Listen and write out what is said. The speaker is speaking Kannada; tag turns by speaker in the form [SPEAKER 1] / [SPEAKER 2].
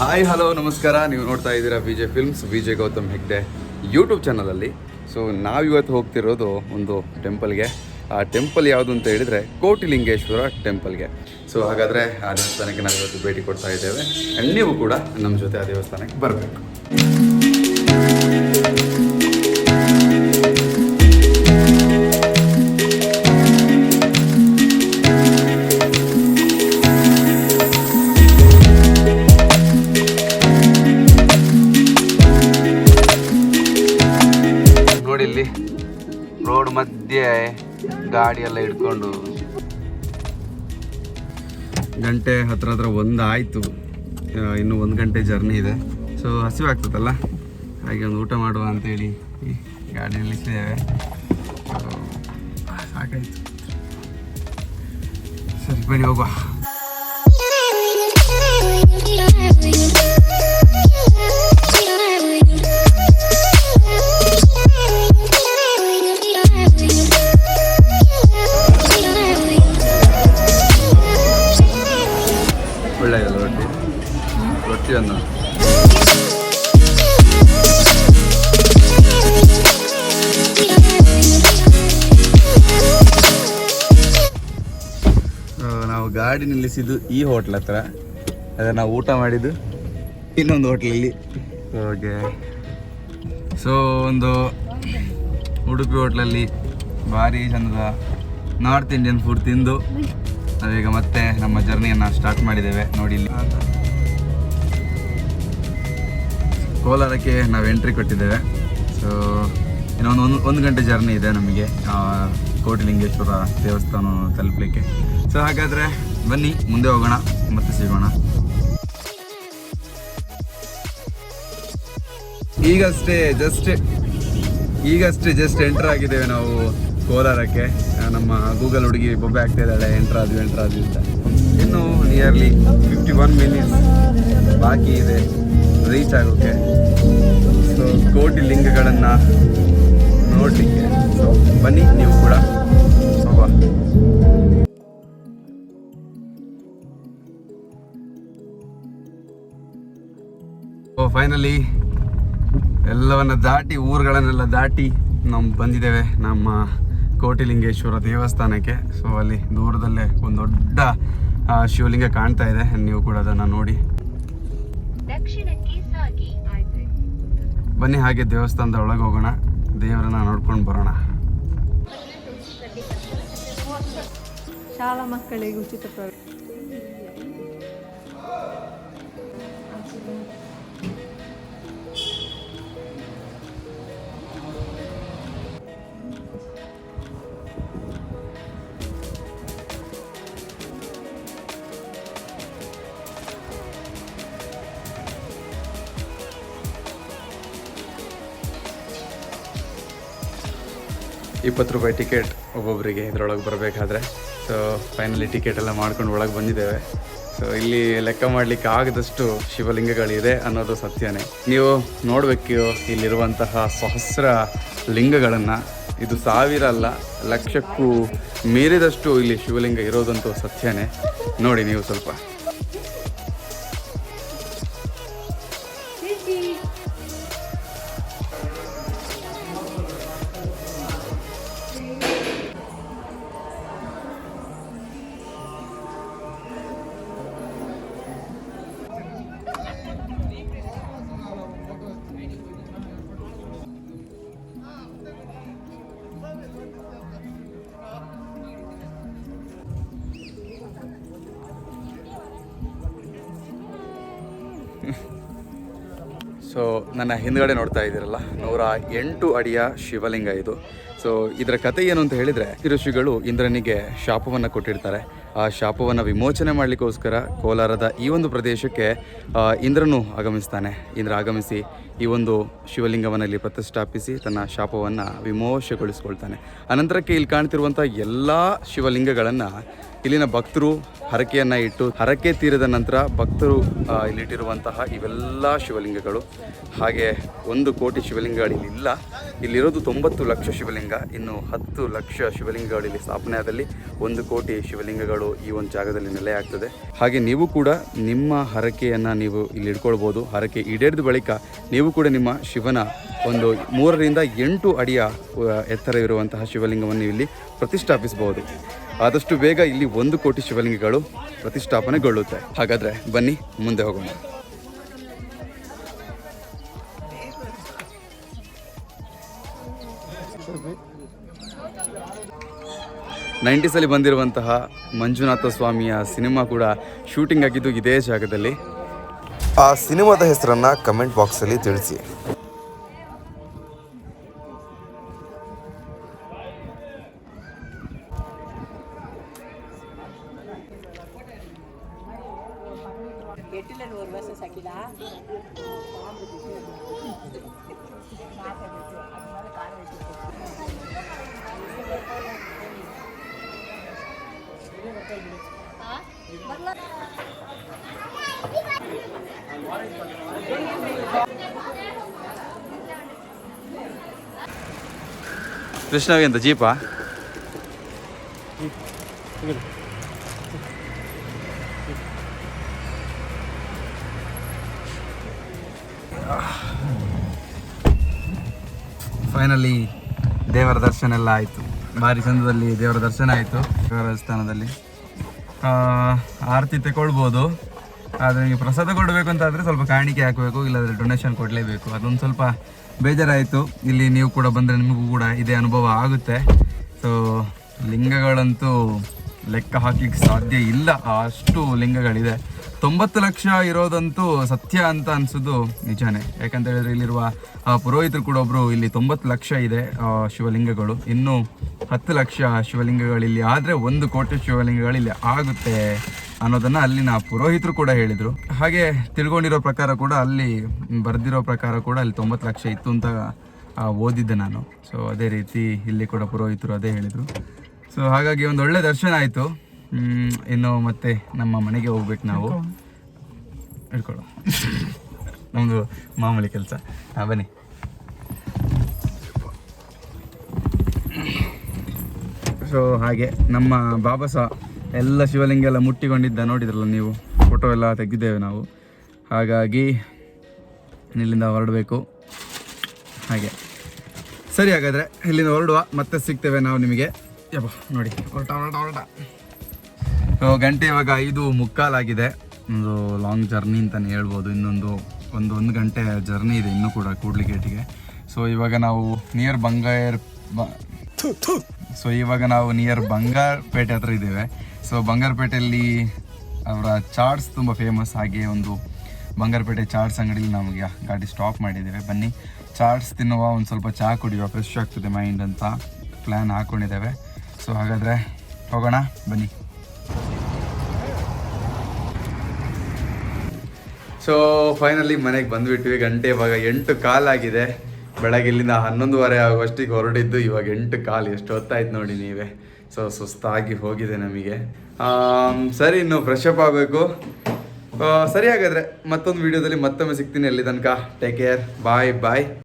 [SPEAKER 1] ಹಾಯ್ ಹಲೋ ನಮಸ್ಕಾರ. ನೀವು ನೋಡ್ತಾ ಇದ್ದೀರಾ ವಿಜಯ್ ಫಿಲ್ಮ್ಸ್ ವಿಜಯ್ ಗೌತಮ್ ಹೆಗ್ಡೆ ಯೂಟ್ಯೂಬ್ ಚಾನಲಲ್ಲಿ ಸೊ ನಾವಿವತ್ತು ಹೋಗ್ತಿರೋದು ಒಂದು ಟೆಂಪಲ್ಗೆ ಆ ಟೆಂಪಲ್ ಯಾವುದು ಅಂತ ಹೇಳಿದರೆ ಕೋಟಿಲಿಂಗೇಶ್ವರ ಟೆಂಪಲ್ಗೆ ಸೊ ಹಾಗಾದರೆ ಆ ದೇವಸ್ಥಾನಕ್ಕೆ ನಾವು ಇವತ್ತು ಭೇಟಿ ಕೊಡ್ತಾ ಇದ್ದೇವೆ. ಅಂಡ್ ನೀವು ಕೂಡ ನಮ್ಮ ಜೊತೆ ಆ ದೇವಸ್ಥಾನಕ್ಕೆ ಬರಬೇಕು. ಇಲ್ಲಿ ರೋಡ್ ಮಧ್ಯೆ ಗಾಡಿ ಎಲ್ಲ ಇಟ್ಕೊಂಡು ಗಂಟೆ ಹತ್ರ ಹತ್ರ ಒಂದು ಆಯಿತು ಇನ್ನೂ ಒಂದು ಗಂಟೆ ಜರ್ನಿ ಇದೆ. ಸೊ ಹಸಿವು ಆಗ್ತದಲ್ಲ? ಹಾಗೆ ಒಂದು ಊಟ ಮಾಡುವ ಅಂತೇಳಿ ಈ ಗಾಡಿ ನಿಲ್ಲಿಸಿದ್ದೇವೆ ಸಾಕಾಯಿತು ಸಾಕಾಯ್ತು. ಸರಿ ಬನ್ನಿ ಹೋಗುವ. ಗಾಡಿ ನಿಲ್ಲಿಸಿದ್ದು ಈ ಹೋಟ್ಲ್ ಹತ್ರ. ಅದ ನಾವು ಊಟ ಮಾಡಿದ್ದು ಇನ್ನೊಂದು ಹೋಟ್ಲಲ್ಲಿ. ಓಕೆ. ಸೊ ಒಂದು ಉಡುಪಿ ಹೋಟ್ಲಲ್ಲಿ ಭಾರಿ ಚಂದದ ನಾರ್ತ್ ಇಂಡಿಯನ್ ಫುಡ್ ತಿಂದು, ನಾವೀಗ ಮತ್ತೆ ನಮ್ಮ ಜರ್ನಿಯನ್ನು ಸ್ಟಾರ್ಟ್ ಮಾಡಿದ್ದೇವೆ. ನೋಡಿ ಇಲ್ಲಿ. ಕೋಲಾರಕ್ಕೆ ನಾವು ಎಂಟ್ರಿ ಕೊಟ್ಟಿದ್ದೇವೆ. ಸೊ ಇನ್ನೊಂದು ಒಂದು ಒಂದು ಗಂಟೆ ಜರ್ನಿ ಇದೆ ನಮಗೆ ಕೋಟಿಲಿಂಗೇಶ್ವರ ದೇವಸ್ಥಾನ ತಲುಪಲಿಕ್ಕೆ. ಸೊ ಹಾಗಾದರೆ ಬನ್ನಿ, ಮುಂದೆ ಹೋಗೋಣ, ಮತ್ತೆ ಸಿಗೋಣ. ಈಗಷ್ಟೇ ಜಸ್ಟ್ ಈಗಷ್ಟೇ ಜಸ್ಟ್ ಎಂಟರ್ ಆಗಿದ್ದೇವೆ ನಾವು ಕೋಲಾರಕ್ಕೆ. ನಮ್ಮ ಗೂಗಲ್ ಹುಡುಗಿ ಬೊಬ್ಬೆ ಆಗ್ತಾ ಇದ್ದಾಳೆ ಎಂಟ್ರ್ ಆದ್ವಿ ಎಂಟ್ರ್ ಆದ್ವಿ ಅಂತ. ಇನ್ನು ನಿಯರ್ಲಿ ಫಿಫ್ಟಿ ಒನ್ ಮಿನಿಟ್ಸ್ ಬಾಕಿ ಇದೆ ರೀಚ್ ಆಗೋಕ್ಕೆ. ಸೊ ಕೋಟಿ ಲಿಂಗಗಳನ್ನು ನೋಡಲಿಕ್ಕೆ. ಸೊ ಬನ್ನಿ ನೀವು ಕೂಡ. ಸೋವಾ ಓ ಫೈನಲಿ ಎಲ್ಲವನ್ನ ದಾಟಿ ಊರುಗಳನ್ನೆಲ್ಲ ದಾಟಿ ನಾವು ಬಂದಿದ್ದೇವೆ ನಮ್ಮ ಕೋಟಿಲಿಂಗೇಶ್ವರ ದೇವಸ್ಥಾನಕ್ಕೆ. ಸೊ ಅಲ್ಲಿ ದೂರದಲ್ಲೇ ಒಂದು ದೊಡ್ಡ ಶಿವಲಿಂಗ ಕಾಣ್ತಾ ಇದೆ. ನೀವು ಕೂಡ ಅದನ್ನು ನೋಡಿ. ಬನ್ನಿ ಹಾಗೆ ದೇವಸ್ಥಾನದ ಒಳಗೆ ಹೋಗೋಣ. ದೇವರನ್ನ ನೋಡ್ಕೊಂಡು ಬರೋಣ.
[SPEAKER 2] ಶಾಲಾ ಮಕ್ಕಳಿಗೆ ಉಚಿತ ಪ್ರವೇಶ.
[SPEAKER 1] ಇಪ್ಪತ್ತು ರೂಪಾಯಿ ಟಿಕೆಟ್ ಒಬ್ಬೊಬ್ಬರಿಗೆ ಇದರೊಳಗೆ ಬರಬೇಕಾದ್ರೆ. ಸೊ ಫೈನಲಿ ಟಿಕೆಟ್ ಎಲ್ಲ ಮಾಡ್ಕೊಂಡು ಒಳಗೆ ಬಂದಿದ್ದೇವೆ. ಸೊ ಇಲ್ಲಿ ಲೆಕ್ಕ ಮಾಡಲಿಕ್ಕೆ ಆಗದಷ್ಟು ಶಿವಲಿಂಗಗಳಿದೆ ಅನ್ನೋದು ಸತ್ಯನೇ. ನೀವು ನೋಡಬೇಕು ಇಲ್ಲಿರುವಂತಹ ಸಹಸ್ರ ಲಿಂಗಗಳನ್ನು. ಇದು ಸಾವಿರ ಅಲ್ಲ, ಲಕ್ಷಕ್ಕೂ ಮೀರಿದಷ್ಟು ಇಲ್ಲಿ ಶಿವಲಿಂಗ ಇರೋದಂತೂ ಸತ್ಯನೇ. ನೋಡಿ ನೀವು ಸ್ವಲ್ಪ. ಸೊ ನನ್ನ ಹಿಂದ್ಗಡೆ ನೋಡ್ತಾ ಇದ್ದೀರಲ್ಲ, ನೂರ ಎಂಟು ಅಡಿಯ ಶಿವಲಿಂಗ ಇದು. ಸೊ ಇದರ ಕತೆ ಏನು ಅಂತ ಹೇಳಿದರೆ ಋಷಿಗಳು ಇಂದ್ರನಿಗೆ ಶಾಪವನ್ನು ಕೊಟ್ಟಿರ್ತಾರೆ. ಆ ಶಾಪವನ್ನು ವಿಮೋಚನೆ ಮಾಡಲಿಕ್ಕೋಸ್ಕರ ಕೋಲಾರದ ಈ ಒಂದು ಪ್ರದೇಶಕ್ಕೆ ಇಂದ್ರನು ಆಗಮಿಸ್ತಾನೆ. ಇಂದ್ರ ಆಗಮಿಸಿ ಈ ಒಂದು ಶಿವಲಿಂಗವನ್ನು ಇಲ್ಲಿ ಪ್ರತಿಷ್ಠಾಪಿಸಿ ತನ್ನ ಶಾಪವನ್ನು ವಿಮೋಶಗೊಳಿಸ್ಕೊಳ್ತಾನೆ. ಅನಂತರಕ್ಕೆ ಇಲ್ಲಿ ಕಾಣ್ತಿರುವಂಥ ಎಲ್ಲ ಶಿವಲಿಂಗಗಳನ್ನು ಇಲ್ಲಿನ ಭಕ್ತರು ಹರಕೆಯನ್ನು ಇಟ್ಟು ಹರಕೆ ತೀರಿದ ನಂತರ ಭಕ್ತರು ಇಲ್ಲಿಟ್ಟಿರುವಂತಹ ಇವೆಲ್ಲ ಶಿವಲಿಂಗಗಳು. ಹಾಗೆ ಒಂದು ಕೋಟಿ ಶಿವಲಿಂಗಗಳು ಇಲ್ಲಿ ಇಲ್ಲ. ಇಲ್ಲಿರೋದು ತೊಂಬತ್ತು ಲಕ್ಷ ಶಿವಲಿಂಗ. ಇನ್ನು ಹತ್ತು ಲಕ್ಷ ಶಿವಲಿಂಗಗಳು ಇಲ್ಲಿ ಸ್ಥಾಪನೆ ಆದಲ್ಲಿ ಒಂದು ಕೋಟಿ ಶಿವಲಿಂಗಗಳು ಈ ಒಂದು ಜಾಗದಲ್ಲಿ ನೆಲೆ ಆಗ್ತದೆ. ಹಾಗೆ ನೀವು ಕೂಡ ನಿಮ್ಮ ಹರಕೆಯನ್ನು ನೀವು ಇಲ್ಲಿ ಇಟ್ಕೊಳ್ಬೋದು. ಹರಕೆ ಈಡೇರಿದ ಬಳಿಕ ನೀವು ಕೂಡ ನಿಮ್ಮ ಶಿವನ ಒಂದು ಮೂರರಿಂದ ಎಂಟು ಅಡಿಯ ಎತ್ತರ ಇರುವಂತಹ ಶಿವಲಿಂಗವನ್ನು ಇಲ್ಲಿ ಪ್ರತಿಷ್ಠಾಪಿಸಬಹುದು. ಆದಷ್ಟು ಬೇಗ ಇಲ್ಲಿ ಒಂದು ಕೋಟಿ ಶಿವಲಿಂಗಗಳು ಪ್ರತಿಷ್ಠಾಪನೆಗೊಳ್ಳುತ್ತೆ. ಹಾಗಾದ್ರೆ ಬನ್ನಿ, ಮುಂದೆ ಹೋಗೋಣ. ನೈಂಟೀಸಲ್ಲಿ ಬಂದಿರುವಂತಹ ಮಂಜುನಾಥ ಸ್ವಾಮಿಯ ಸಿನಿಮಾ ಕೂಡ ಶೂಟಿಂಗ್ ಆಗಿದ್ದು ಇದೇ ಜಾಗದಲ್ಲಿ.
[SPEAKER 2] ಆ ಸಿನಿಮಾದ ಹೆಸರನ್ನು ಕಮೆಂಟ್ ಬಾಕ್ಸಲ್ಲಿ ತಿಳಿಸಿ.
[SPEAKER 3] எட்டுல ஒரு வருஷம் சக்கிலா
[SPEAKER 1] கிருஷ்ணாவே இந்த ஜீப்பா? ಫೈನಲಿ ದೇವರ ದರ್ಶನ ಎಲ್ಲ ಆಯಿತು. ಭಾರಿ ಚಂದದಲ್ಲಿ ದೇವರ ದರ್ಶನ ಆಯಿತು ದೇವರ ಆರತಿ ತಗೊಳ್ಬೋದು. ಆದರೆ ನಿಮಗೆ ಪ್ರಸಾದ ಕೊಡಬೇಕು ಅಂತ ಆದರೆ ಸ್ವಲ್ಪ ಕಾಣಿಕೆ ಹಾಕಬೇಕು, ಇಲ್ಲಾಂದರೆ ಡೊನೇಷನ್ ಕೊಡಲೇಬೇಕು. ಅದೊಂದು ಸ್ವಲ್ಪ ಬೇಜಾರಾಯಿತು. ಇಲ್ಲಿ ನೀವು ಕೂಡ ಬಂದರೆ ನಿಮಗೂ ಕೂಡ ಇದೇ ಅನುಭವ ಆಗುತ್ತೆ. ಸೊ ಲಿಂಗಗಳಂತೂ ಲೆಕ್ಕ ಹಾಕ್ಲಿಕ್ಕೆ ಸಾಧ್ಯ ಇಲ್ಲ. ಅಷ್ಟು ಲಿಂಗಗಳಿದೆ. ತೊಂಬತ್ತು ಲಕ್ಷ ಇರೋದಂತೂ ಸತ್ಯ ಅಂತ ಅನ್ಸೋದು ನಿಜಾನೇ. ಯಾಕಂತ ಹೇಳಿದ್ರೆ ಇಲ್ಲಿರುವ ಪುರೋಹಿತರು ಕೂಡ ಒಬ್ರು ಇಲ್ಲಿ ತೊಂಬತ್ತು ಲಕ್ಷ ಇದೆ ಶಿವಲಿಂಗಗಳು. ಇನ್ನೂ ಹತ್ತು ಲಕ್ಷ ಶಿವಲಿಂಗಗಳು ಇಲ್ಲಿ ಆದರೆ ಒಂದು ಕೋಟಿ ಶಿವಲಿಂಗಗಳು ಇಲ್ಲಿ ಆಗುತ್ತೆ ಅನ್ನೋದನ್ನು ಅಲ್ಲಿನ ಪುರೋಹಿತರು ಕೂಡ ಹೇಳಿದರು. ಹಾಗೆ ತಿಳ್ಕೊಂಡಿರೋ ಪ್ರಕಾರ ಕೂಡ ಅಲ್ಲಿ, ಬರೆದಿರೋ ಪ್ರಕಾರ ಕೂಡ ಅಲ್ಲಿ ತೊಂಬತ್ತು ಲಕ್ಷ ಇತ್ತು ಅಂತ ಓದಿದ್ದೆ ನಾನು. ಸೊ ಅದೇ ರೀತಿ ಇಲ್ಲಿ ಕೂಡ ಪುರೋಹಿತರು ಅದೇ ಹೇಳಿದರು. ಸೊ ಹಾಗಾಗಿ ಒಂದು ಒಳ್ಳೆ ದರ್ಶನ ಆಯಿತು. ಇನ್ನು ಮತ್ತೆ ನಮ್ಮ ಮನೆಗೆ ಹೋಗ್ಬೇಕು ನಾವು. ಹಿಡ್ಕೊಳ್ಳೋ. ನಮ್ಮದು ಮಾಮೂಲಿ ಕೆಲಸ. ಹಾಂ, ಬನ್ನಿ. ಸೊ ಹಾಗೆ ನಮ್ಮ ಬಾಬಾ ಸಹ ಎಲ್ಲ ಶಿವಲಿಂಗ ಎಲ್ಲ ಮುಟ್ಟಿಕೊಂಡಿದ್ದ ನೋಡಿದ್ರಲ್ಲ ನೀವು? ಫೋಟೋ ಎಲ್ಲ ತೆಗೆದಿದ್ದೇವೆ ನಾವು. ಹಾಗಾಗಿ ಇಲ್ಲಿಂದ ಹೊರಡಬೇಕು. ಹಾಗೆ. ಸರಿ ಹಾಗಾದರೆ ಇಲ್ಲಿಂದ ಹೊರಡುವ. ಮತ್ತೆ ಸಿಗ್ತೇವೆ ನಾವು ನಿಮಗೆ. ಯಪ್ಪ, ನೋಡಿ ಹೊರಟ ಹೊರಟ ಹೊರಟ ಗಂಟೆ ಇವಾಗ ಐದು ಮುಕ್ಕಾಲಾಗಿದೆ. ಒಂದು ಲಾಂಗ್ ಜರ್ನಿ ಅಂತಲೇ ಹೇಳ್ಬೋದು. ಇನ್ನೊಂದು ಒಂದು ಒಂದು ಗಂಟೆ ಜರ್ನಿ ಇದೆ ಇನ್ನೂ ಕೂಡ ಕೂಡ್ಲಿಗೇಟಿಗೆ ಸೊ ಇವಾಗ ನಾವು ನಿಯರ್ ಬಂಗಾರ್ ಬ ಸೊ ಇವಾಗ ನಾವು ನಿಯರ್ ಬಂಗಾರಪೇಟೆ ಹತ್ರ ಇದ್ದೇವೆ. ಸೊ ಬಂಗಾರಪೇಟೆಯಲ್ಲಿ ಅವರ ಚಾಟ್ಸ್ ತುಂಬ ಫೇಮಸ್ ಹಾಗೆ ಒಂದು ಬಂಗಾರಪೇಟೆ ಚಾಟ್ಸ್ ಅಂಗಡಿಲಿ ನಮಗೆ ಗಾಡಿ ಸ್ಟಾಪ್ ಮಾಡಿದ್ದೇವೆ. ಬನ್ನಿ. ಚಾಟ್ಸ್ ತಿನ್ನುವ, ಒಂದು ಸ್ವಲ್ಪ ಚಹಾ ಕುಡಿಯುವ ಫ್ರೆಶ್ ಆಗ್ತದೆ ಮೈಂಡ್ ಅಂತ ಪ್ಲ್ಯಾನ್ ಹಾಕ್ಕೊಂಡಿದ್ದೇವೆ ಸೊ ಹಾಗಾದರೆ ಹೋಗೋಣ, ಬನ್ನಿ. ಸೊ ಫೈನಲಿ ಮನೆಗೆ ಬಂದುಬಿಟ್ವಿ. ಗಂಟೆ ಇವಾಗ ಎಂಟು ಆಗಿದೆ. ಬೆಳಗ್ಗೆ ಇಲ್ಲಿಂದ ಹನ್ನೊಂದುವರೆ ಆಗುವಷ್ಟಿಗೆ ಹೊರಡಿದ್ದು ಇವಾಗ ಎಂಟು ಕಾಲು. ಎಷ್ಟು ಹೊತ್ತಾಯ್ತು ನೋಡಿ ನೀವೇ. ಸೊ ಸುಸ್ತಾಗಿ ಹೋಗಿದೆ ನಮಗೆ. ಸರಿ, ಇನ್ನು ಫ್ರೆಶ್ ಅಪ್ ಆಗಬೇಕು. ಸರಿ ಹಾಗಾದರೆ ಮತ್ತೊಂದು ವಿಡಿಯೋದಲ್ಲಿ ಮತ್ತೊಮ್ಮೆ ಸಿಗ್ತೀನಿ. ಅಲ್ಲಿ ತನಕ ಟೇಕ್ ಕೇರ್ ಬಾಯ್ ಬಾಯ್